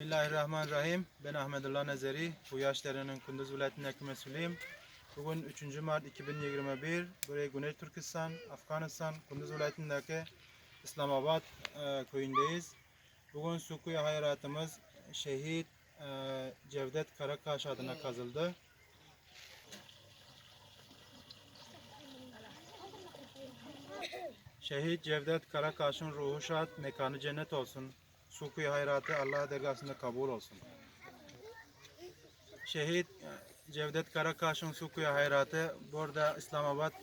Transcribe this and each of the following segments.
Bismillahirrahmanirrahim. Ben Ahmedullah Nezeri. Bu yaşlarının Kunduz vilayetindeki mesulüyüm. Bugün 3. Mart 2021. Buraya Güney Türkistan, Afganistan, Kunduz vilayetindeki İslamabad e, köyündeyiz. Bugün Sukuya hayratımız şehit e, Cevdet Karakaş adına kazıldı. Şehit Cevdet Karakaş'ın ruhu şad, mekanı cennet olsun. Sukuyu hayratı Allah dergasında kabul olsun. Şehit Cevdet Karakaş'ın Sukuyu hayratı burada İslamabad e,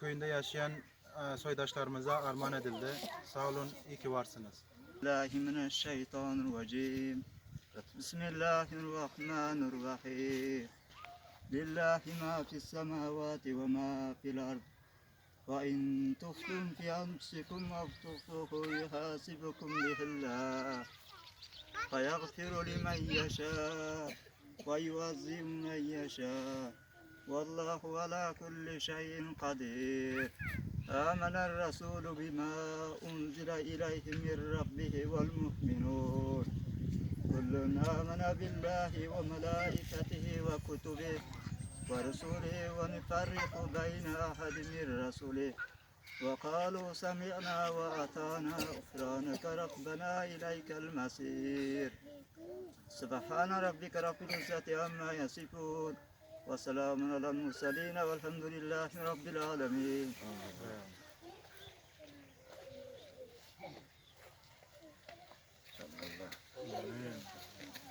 köyünde yaşayan e, soydaşlarımıza armağan edildi. Sağ olun, iyi ki varsınız. Bismillahirrahmanirrahim. Bismillahirrahmanirrahim. Lillahi ma fis semavati ve ma fil ard. Ve in tuftum fi anfusikum ve tuftuhu يحاسبكم به الله فيغفر لمن يشاء ويعذب من يشاء. والله على كل شيء قدير. آمن الرسول بما أنزل إليه من ربه والمؤمنون. كل آمن بالله وملائكته وكتبه ورسله ونفرق بين أحد من رسله. وقالوا سمعنا وأطعنا غفرانك ربنا إليك المصير. سبحان ربك رب العزة عما يصفون وسلام على المرسلين والحمد لله رب العالمين.